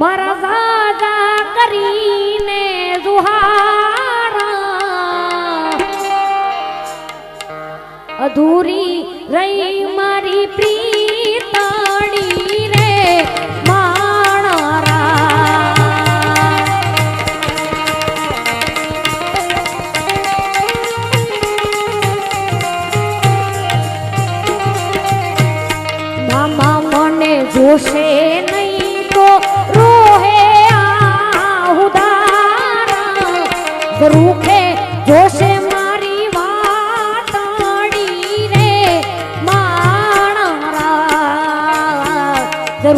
મારા દાદા કરીને જુહાર અધૂરી રહી મારી પ્રીતણી રે મામા મને જોશે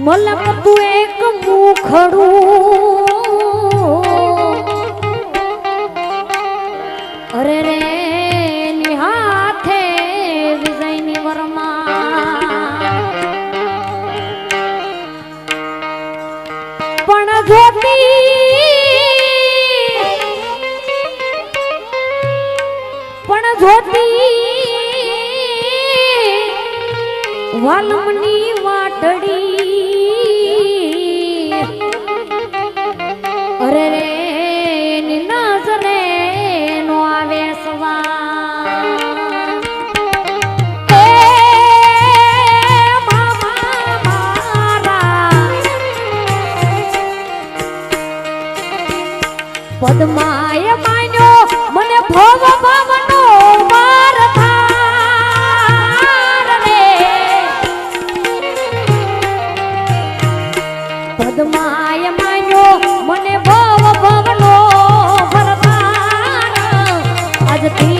મેળીએ મલક તું એક મુખડું. અરે રે ની હાથે વિજયની વરમાં. પણ ધોતી પણ જોતી વાલમની વાટડી. અરે રે પદ્માય માન્યો મને ભવ પદમાય માયો મને ભવ ભવનો ભરપાર આજથી